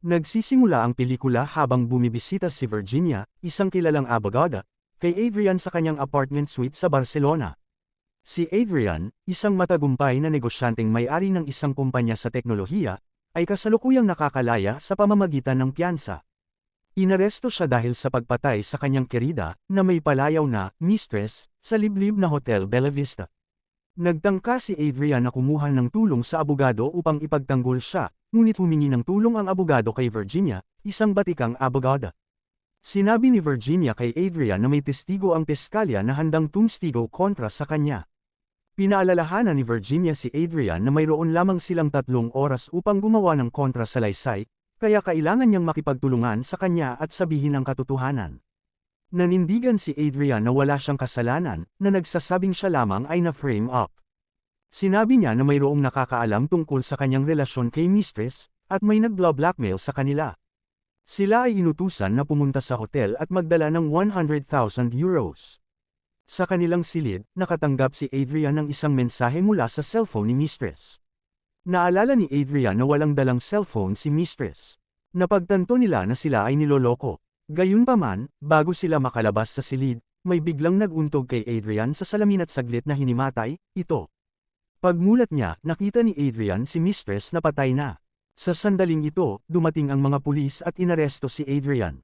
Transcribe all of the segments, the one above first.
Nagsisimula ang pelikula habang bumibisita si Virginia, isang kilalang abogada, kay Adrian sa kanyang apartment suite sa Barcelona. Si Adrian, isang matagumpay na negosyanteng may-ari ng isang kumpanya sa teknolohiya, ay kasalukuyang nakakalaya sa pamamagitan ng piyansa. Inaresto siya dahil sa pagpatay sa kanyang kerida, na may palayaw na, mistress, sa liblib na Hotel Bella Vista. Nagtangka si Adrian na kumuha ng tulong sa abogado upang ipagtanggol siya, ngunit humingi ng tulong ang abogado kay Virginia, isang batikang abogada. Sinabi ni Virginia kay Adrian na may testigo ang piskalya na handang tumstigo kontra sa kanya. Pinaalalahanan ni Virginia si Adrian na mayroon lamang silang tatlong oras upang gumawa ng kontra sa laysay, kaya kailangan niyang makipagtulungan sa kanya at sabihin ang katotohanan. Nanindigan si Adrian na wala siyang kasalanan, na nagsasabing siya lamang ay na-frame up. Sinabi niya na mayroong nakakaalam tungkol sa kanyang relasyon kay mistress, at may nag-blackmail sa kanila. Sila ay inutusan na pumunta sa hotel at magdala ng 100,000 euros. Sa kanilang silid, nakatanggap si Adrian ng isang mensahe mula sa cellphone ni mistress. Naalala ni Adrian na walang dalang cellphone si mistress. Napagtanto nila na sila ay niloloko. Gayunpaman, bago sila makalabas sa silid, may biglang naguntog kay Adrian sa salamin at saglit na hinimatay, ito. Pagmulat niya, nakita ni Adrian si mistress na patay na. Sa sandaling ito, dumating ang mga pulis at inaresto si Adrian.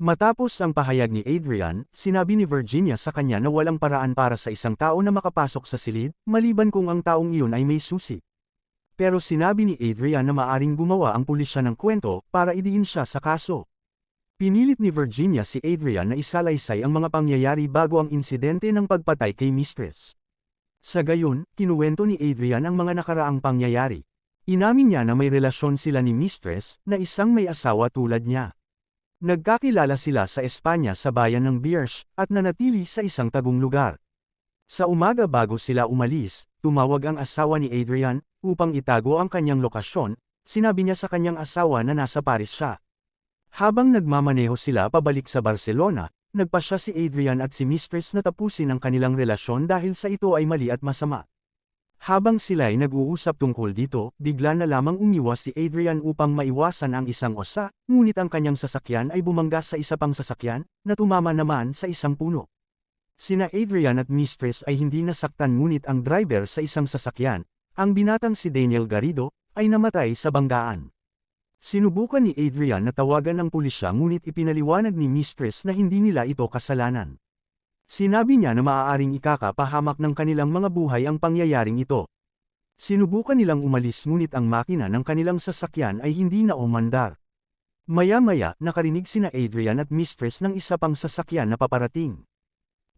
Matapos ang pahayag ni Adrian, sinabi ni Virginia sa kanya na walang paraan para sa isang tao na makapasok sa silid, maliban kung ang taong iyon ay may susi. Pero sinabi ni Adrian na maaring gumawa ang pulisya ng kwento para idiin siya sa kaso. Pinilit ni Virginia si Adrian na isalaysay ang mga pangyayari bago ang insidente ng pagpatay kay mistress. Sa gayon, kinuwento ni Adrian ang mga nakaraang pangyayari. Inamin niya na may relasyon sila ni mistress na isang may asawa tulad niya. Nagkakilala sila sa Espanya sa bayan ng Biersch at nanatili sa isang tagong lugar. Sa umaga bago sila umalis, tumawag ang asawa ni Adrian upang itago ang kanyang lokasyon, sinabi niya sa kanyang asawa na nasa Paris siya. Habang nagmamaneho sila pabalik sa Barcelona, nagpasya si Adrian at si mistress na tapusin ang kanilang relasyon dahil sa ito ay mali at masama. Habang sila ay nag-uusap tungkol dito, bigla na lamang umiwas si Adrian upang maiwasan ang isang osa, ngunit ang kanyang sasakyan ay bumangga sa isa pang sasakyan, na tumama naman sa isang puno. Sina Adrian at mistress ay hindi nasaktan ngunit ang driver sa isang sasakyan, ang binatang si Daniel Garrido, ay namatay sa banggaan. Sinubukan ni Adrian na tawagan ang pulisya ngunit ipinaliwanag ni mistress na hindi nila ito kasalanan. Sinabi niya na maaaring ikakapahamak ng kanilang mga buhay ang pangyayaring ito. Sinubukan nilang umalis ngunit ang makina ng kanilang sasakyan ay hindi na umandar. Maya-maya, nakarinig sina Adrian at mistress ng isa pang sasakyan na paparating.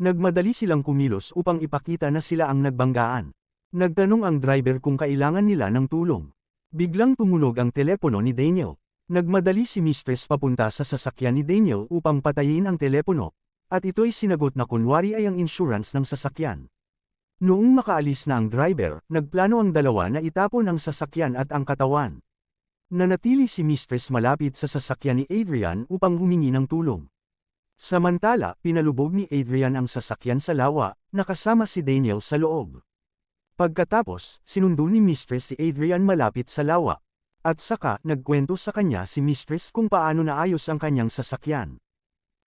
Nagmadali silang kumilos upang ipakita na sila ang nagbanggaan. Nagtanong ang driver kung kailangan nila ng tulong. Biglang tumunog ang telepono ni Daniel. Nagmadali si mistress papunta sa sasakyan ni Daniel upang patayin ang telepono, at ito'y sinagot na kunwari ay ang insurance ng sasakyan. Noong makaalis na ang driver, nagplano ang dalawa na itapon ang sasakyan at ang katawan. Nanatili si mistress malapit sa sasakyan ni Adrian upang humingi ng tulong. Samantala, pinalubog ni Adrian ang sasakyan sa lawa, nakasama si Daniel sa loob. Pagkatapos, sinundo ni Mistress si Adrian malapit sa lawa. At saka, nagkwento sa kanya si Mistress kung paano naayos ang kanyang sasakyan.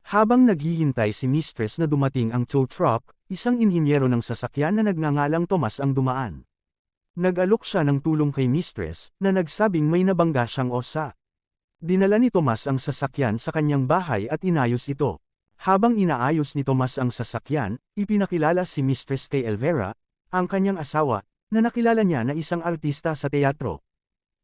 Habang naghihintay si Mistress na dumating ang tow truck, isang inhinyero ng sasakyan na nagngangalang Tomas ang dumaan. Nag-alok siya ng tulong kay Mistress, na nagsabing may nabangga siyang osa. Dinala ni Tomas ang sasakyan sa kanyang bahay at inayos ito. Habang inaayos ni Tomas ang sasakyan, ipinakilala si Mistress kay Elvera, ang kanyang asawa, na nakilala niya na isang artista sa teatro.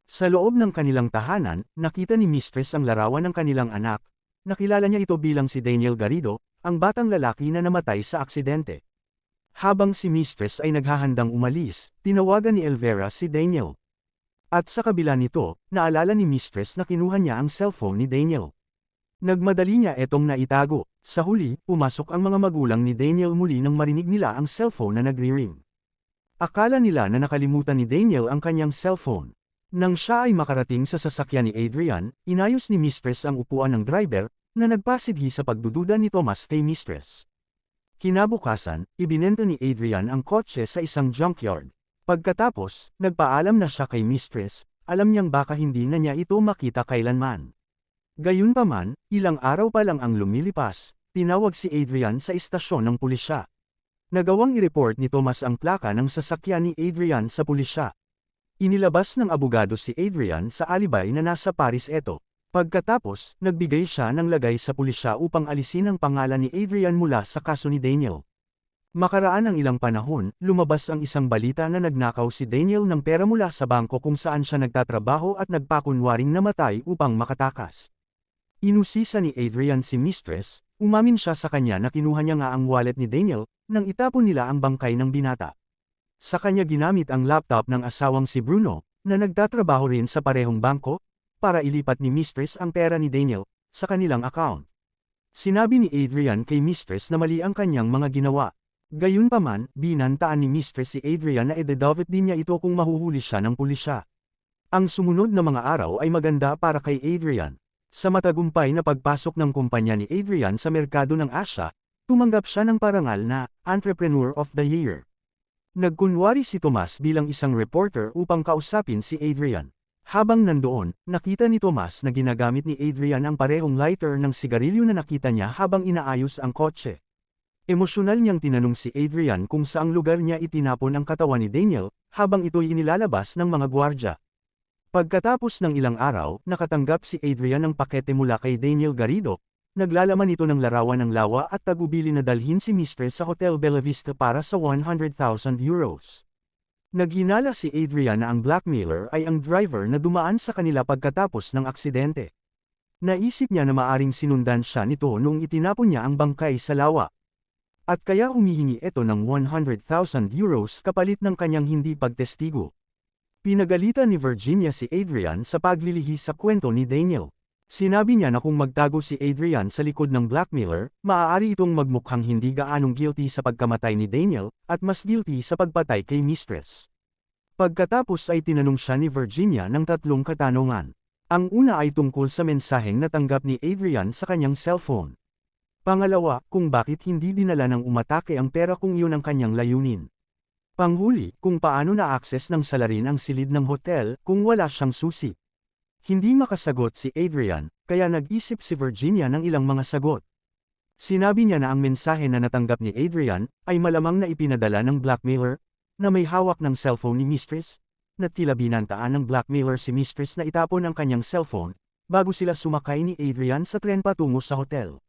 Sa loob ng kanilang tahanan, nakita ni Mistress ang larawan ng kanilang anak. Nakilala niya ito bilang si Daniel Garrido, ang batang lalaki na namatay sa aksidente. Habang si Mistress ay naghahandang umalis, tinawagan ni Elvera si Daniel. At sa kabila nito, naalala ni Mistress na kinuha niya ang cellphone ni Daniel. Nagmadali niya etong naitago. Sa huli, pumasok ang mga magulang ni Daniel muli nang marinig nila ang cellphone na nagre-ring. Akala nila na nakalimutan ni Daniel ang kanyang cellphone. Nang siya ay makarating sa sasakyan ni Adrian, inayos ni Mistress ang upuan ng driver, na nagpasidhi sa pagdududa ni Thomas kay Mistress. Kinabukasan, ibinenta ni Adrian ang kotse sa isang junkyard. Pagkatapos, nagpaalam na siya kay Mistress, alam niyang baka hindi na niya ito makita kailanman. Gayunpaman, ilang araw pa lang ang lumilipas, tinawag si Adrian sa istasyon ng pulisya. Nagawang i-report ni Thomas ang plaka ng sasakyan ni Adrian sa pulisya. Inilabas ng abogado si Adrian sa alibay na nasa Paris eto. Pagkatapos, nagbigay siya ng lagay sa pulisya upang alisin ang pangalan ni Adrian mula sa kaso ni Daniel. Makaraan ang ilang panahon, lumabas ang isang balita na nagnakaw si Daniel ng pera mula sa bangko kung saan siya nagtatrabaho at nagpakunwaring namatay upang makatakas. Inusisa ni Adrian si Mistress, umamin siya sa kanya na kinuha niya nga ang wallet ni Daniel, nang itapon nila ang bangkay ng binata. Sa kanya ginamit ang laptop ng asawang si Bruno, na nagtatrabaho rin sa parehong bangko, para ilipat ni Mistress ang pera ni Daniel, sa kanilang account. Sinabi ni Adrian kay Mistress na mali ang kanyang mga ginawa. Gayunpaman, binantaan ni Mistress si Adrian na ededavet din niya ito kung mahuhuli siya ng pulisya. Ang sumunod na mga araw ay maganda para kay Adrian. Sa matagumpay na pagpasok ng kumpanya ni Adrian sa merkado ng Asya, tumanggap siya ng parangal na Entrepreneur of the Year. Nagkunwari si Tomas bilang isang reporter upang kausapin si Adrian. Habang nandoon, nakita ni Tomas na ginagamit ni Adrian ang parehong lighter ng sigarilyo na nakita niya habang inaayos ang kotse. Emosyonal niyang tinanong si Adrian kung saang lugar niya itinapon ang katawan ni Daniel, habang ito'y inilalabas ng mga gwardya. Pagkatapos ng ilang araw, nakatanggap si Adrian ng pakete mula kay Daniel Garrido, naglalaman ito ng larawan ng lawa at tagubili na dalhin si Mistress sa Hotel Bella Vista para sa 100,000 euros. Naghinala si Adrian na ang blackmailer ay ang driver na dumaan sa kanila pagkatapos ng aksidente. Naisip niya na maaring sinundan siya nito noong itinapon niya ang bangkay sa lawa. At kaya humihingi ito ng 100,000 euros kapalit ng kanyang hindi pagtestigo. Pinagalitan ni Virginia si Adrian sa paglilihi sa kwento ni Daniel. Sinabi niya na kung magtago si Adrian sa likod ng blackmailer, maaari itong magmukhang hindi gaanong guilty sa pagkamatay ni Daniel, at mas guilty sa pagpatay kay Mistress. Pagkatapos ay tinanong siya ni Virginia ng tatlong katanungan. Ang una ay tungkol sa mensaheng natanggap ni Adrian sa kanyang cellphone. Pangalawa, kung bakit hindi dinala ng umatake ang pera kung iyon ang kanyang layunin. Panghuli, kung paano na-access ng salarin ang silid ng hotel kung wala siyang susi. Hindi makasagot si Adrian, kaya nag-isip si Virginia ng ilang mga sagot. Sinabi niya na ang mensahe na natanggap ni Adrian ay malamang na ipinadala ng blackmailer na may hawak ng cellphone ni Mistress, na tila binantaan ng blackmailer si Mistress na itapon ang kanyang cellphone bago sila sumakay ni Adrian sa tren patungo sa hotel.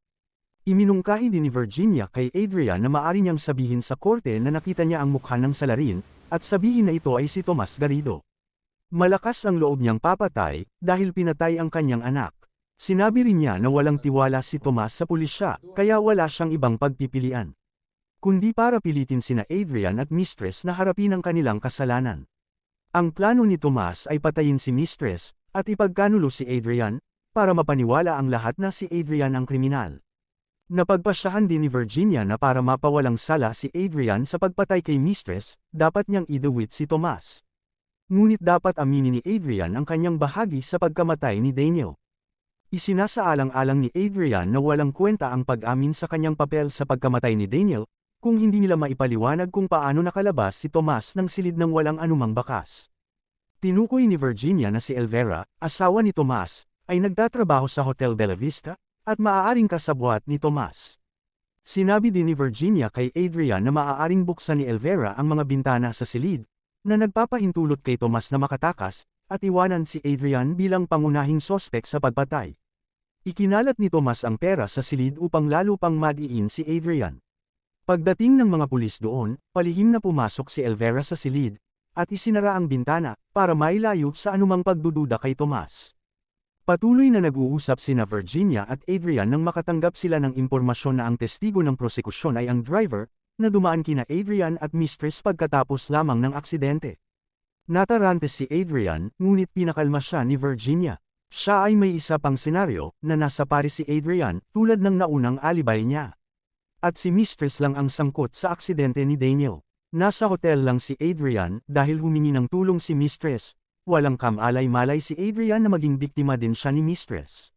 Iminungkahi din ni Virginia kay Adrian na maari niyang sabihin sa korte na nakita niya ang mukha ng salarin, at sabihin na ito ay si Tomas Garrido. Malakas ang loob niyang papatay, dahil pinatay ang kanyang anak. Sinabi rin niya na walang tiwala si Tomas sa pulisya, kaya wala siyang ibang pagpipilian. Kundi para pilitin sina Adrian at Mistress na harapin ang kanilang kasalanan. Ang plano ni Tomas ay patayin si Mistress, at ipagkanulo si Adrian, para mapaniwala ang lahat na si Adrian ang kriminal. Napagpasyahan din ni Virginia na para mapawalang sala si Adrian sa pagpatay kay Mistress, dapat niyang idawit si Tomas. Ngunit dapat aminin ni Adrian ang kanyang bahagi sa pagkamatay ni Daniel. Isinasaalang-alang ni Adrian na walang kwenta ang pag-amin sa kanyang papel sa pagkamatay ni Daniel, kung hindi nila maipaliwanag kung paano nakalabas si Tomas ng silid ng walang anumang bakas. Tinukoy ni Virginia na si Elvera, asawa ni Tomas, ay nagtatrabaho sa Hotel Bella Vista, at maaaring kasabwat ni Tomas. Sinabi din ni Virginia kay Adrian na maaaring buksan ni Elvera ang mga bintana sa silid, na nagpapahintulot kay Tomas na makatakas, at iwanan si Adrian bilang pangunahing sospek sa pagpatay. Ikinalat ni Tomas ang pera sa silid upang lalo pang madiin si Adrian. Pagdating ng mga pulis doon, palihim na pumasok si Elvera sa silid, at isinara ang bintana, para mailayo sa anumang pagdududa kay Tomas. Patuloy na nag-uusap sina Virginia at Adrian nang makatanggap sila ng impormasyon na ang testigo ng prosekusyon ay ang driver, na dumaan kina Adrian at Mistress pagkatapos lamang ng aksidente. Natarante si Adrian, ngunit pinakalma siya ni Virginia. Siya ay may isa pang senaryo, na nasa Paris si Adrian, tulad ng naunang alibay niya. At si Mistress lang ang sangkot sa aksidente ni Daniel. Nasa hotel lang si Adrian, dahil humingi ng tulong si Mistress, walang kamalay-malay si Adrian na maging biktima din siya ni Mistress.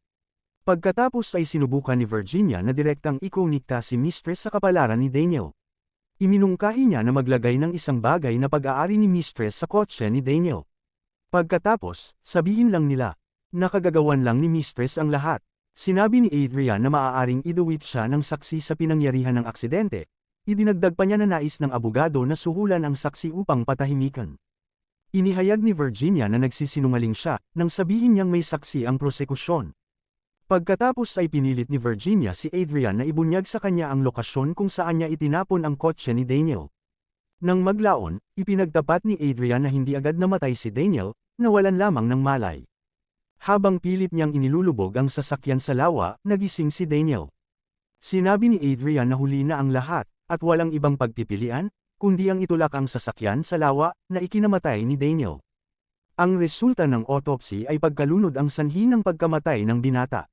Pagkatapos ay sinubukan ni Virginia na direktang ikonikta si Mistress sa kapalaran ni Daniel. Iminungkahi niya na maglagay ng isang bagay na pag-aari ni Mistress sa kotse ni Daniel. Pagkatapos, sabihin lang nila, nakagagawan lang ni Mistress ang lahat. Sinabi ni Adrian na maaaring iduwit siya ng saksi sa pinangyarihan ng aksidente. Idinagdag pa niya na nais ng abogado na suhulan ang saksi upang patahimikan. Inihayag ni Virginia na nagsisinungaling siya nang sabihin niyang may saksi ang prosekusyon. Pagkatapos ay pinilit ni Virginia si Adrian na ibunyag sa kanya ang lokasyon kung saan niya itinapon ang kotse ni Daniel. Nang maglaon, ipinagtapat ni Adrian na hindi agad namatay si Daniel, nawalan lamang ng malay. Habang pilit niyang inilulubog ang sasakyan sa lawa, nagising si Daniel. Sinabi ni Adrian na huli na ang lahat, at walang ibang pagpipilian, kundi ang itulak ang sasakyan sa lawa na ikinamatay ni Daniel. Ang resulta ng autopsy ay pagkalunod ang sanhi ng pagkamatay ng binata.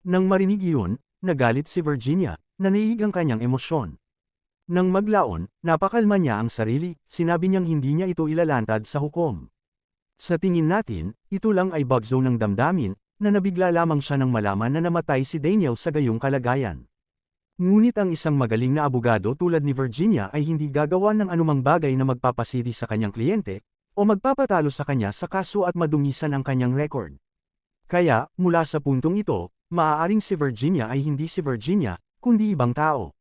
Nang marinig iyon, nagalit si Virginia, na naiig ang kanyang emosyon. Nang maglaon, napakalma niya ang sarili, sinabi niyang hindi niya ito ilalantad sa hukom. Sa tingin natin, ito lang ay bagzo ng damdamin, na nabigla lamang siya nang malaman na namatay si Daniel sa gayong kalagayan. Ngunit ang isang magaling na abogado tulad ni Virginia ay hindi gagawa ng anumang bagay na magpapasidi sa kanyang kliyente, o magpapatalo sa kanya sa kaso at madungisan ang kanyang record. Kaya, mula sa puntong ito, maaaring si Virginia ay hindi si Virginia, kundi ibang tao.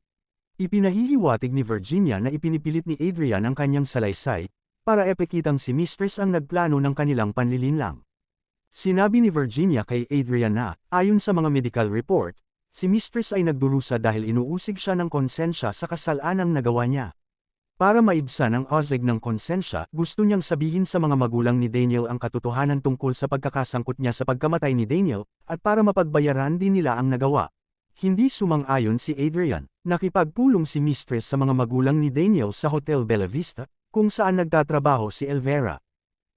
Ipinahihiwatig ni Virginia na ipinipilit ni Adrian ang kanyang salaysay, para epekitang si Mistress ang nagplano ng kanilang panlilinlang. Sinabi ni Virginia kay Adrian na, ayon sa mga medical report, Si Mistress ay nagdurusa dahil inuusig siya ng konsensya sa kasalanang nagawa niya. Para maibsan ang ozeg ng konsensya, gusto niyang sabihin sa mga magulang ni Daniel ang katotohanan tungkol sa pagkakasangkot niya sa pagkamatay ni Daniel, at para mapagbayaran din nila ang nagawa. Hindi sumang-ayon si Adrian, nakipagpulong si Mistress sa mga magulang ni Daniel sa Hotel Bella Vista, kung saan nagtatrabaho si Elvera.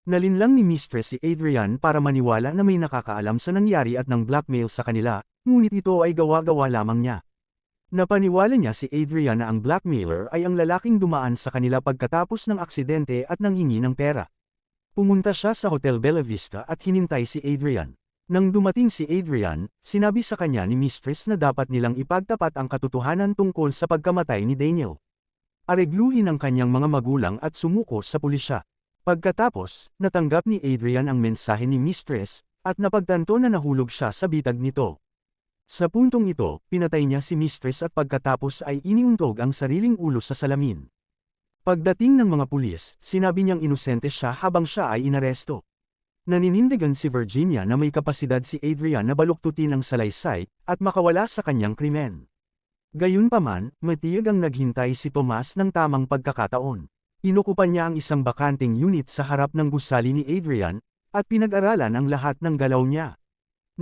Nalinlang ni Mistress si Adrian para maniwala na may nakakaalam sa nangyari at ng blackmail sa kanila, ngunit ito ay gawa-gawa lamang niya. Napaniwala niya si Adrian na ang blackmailer ay ang lalaking dumaan sa kanila pagkatapos ng aksidente at nanghingi ng pera. Pumunta siya sa Hotel Bella Vista at hinintay si Adrian. Nang dumating si Adrian, sinabi sa kanya ni Mistress na dapat nilang ipagtapat ang katotohanan tungkol sa pagkamatay ni Daniel. Aregluhin ang kanyang mga magulang at sumuko sa pulisya. Pagkatapos, natanggap ni Adrian ang mensahe ni Mistress, at napagtanto na nahulog siya sa bitag nito. Sa puntong ito, pinatay niya si mistress at pagkatapos ay iniuntog ang sariling ulo sa salamin. Pagdating ng mga pulis, sinabi niyang inosente siya habang siya ay inaresto. Naninindigan si Virginia na may kapasidad si Adrian na baluktutin ang salaysay, at makawala sa kanyang krimen. Gayunpaman, matiyag ang naghintay si Tomas ng tamang pagkakataon. Inukupan niya ang isang bakanting unit sa harap ng gusali ni Adrian, at pinag-aralan ang lahat ng galaw niya.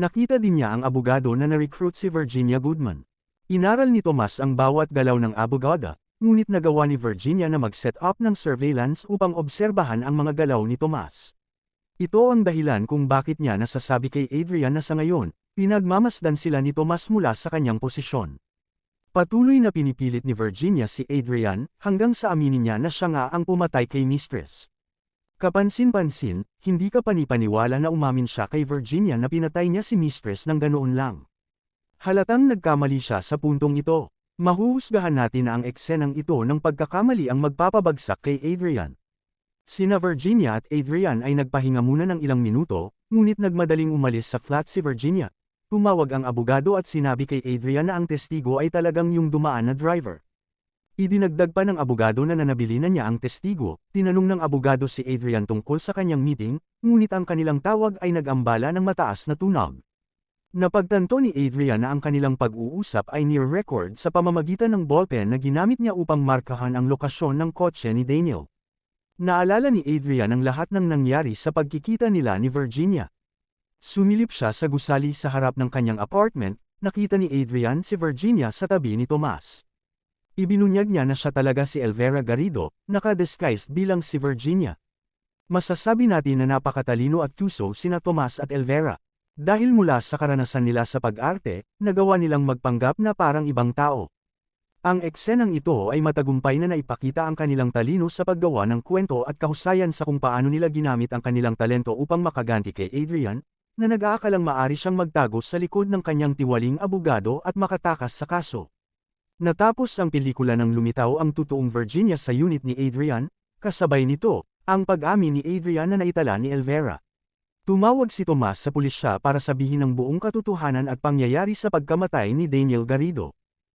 Nakita din niya ang abogado na na-recruit si Virginia Goodman. Inaral ni Tomas ang bawat galaw ng abogada, ngunit nagawa ni Virginia na mag-set up ng surveillance upang obserbahan ang mga galaw ni Tomas. Ito ang dahilan kung bakit niya nasasabi kay Adrian na sa ngayon, pinagmamasdan sila ni Tomas mula sa kanyang posisyon. Patuloy na pinipilit ni Virginia si Adrian, hanggang sa aminin niya na siya nga ang pumatay kay Mistress. Kapansin-pansin, hindi ka panipaniwala na umamin siya kay Virginia na pinatay niya si mistress ng ganoon lang. Halatang nagkamali siya sa puntong ito. Mahuhusgahan natin na ang eksenang ito ng pagkakamali ang magpapabagsak kay Adrian. Sina Virginia at Adrian ay nagpahinga muna ng ilang minuto, ngunit nagmadaling umalis sa flat si Virginia. Tumawag ang abogado at sinabi kay Adrian na ang testigo ay talagang yung dumaan na driver. Idinagdag pa ng abogado na nanabili na niya ang testigo, tinanong ng abogado si Adrian tungkol sa kanyang meeting, ngunit ang kanilang tawag ay nag-ambala ng mataas na tunog. Napagtanto ni Adrian na ang kanilang pag-uusap ay near record sa pamamagitan ng ballpen na ginamit niya upang markahan ang lokasyon ng kotse ni Daniel. Naalala ni Adrian ang lahat ng nangyari sa pagkikita nila ni Virginia. Sumilip siya sa gusali sa harap ng kanyang apartment, nakita ni Adrian si Virginia sa tabi ni Tomas. Ibinunyag niya na siya talaga si Elvera Garrido, naka-disguised bilang si Virginia. Masasabi natin na napakatalino at tuso sina Tomas at Elvera. Dahil mula sa karanasan nila sa pag-arte, nagawa nilang magpanggap na parang ibang tao. Ang eksenang ito ay matagumpay na naipakita ang kanilang talino sa paggawa ng kwento at kahusayan sa kung paano nila ginamit ang kanilang talento upang makaganti kay Adrian, na nag-aakalang maari siyang magtago sa likod ng kanyang tiwaling abogado at makatakas sa kaso. Natapos ang pelikula nang lumitaw ang totoong Virginia sa unit ni Adrian, kasabay nito, Ang pag-amin ni Adrian na naitala ni Elvera. Tumawag si Tomas sa pulisya para sabihin ang buong katotohanan at pangyayari sa pagkamatay ni Daniel Garrido.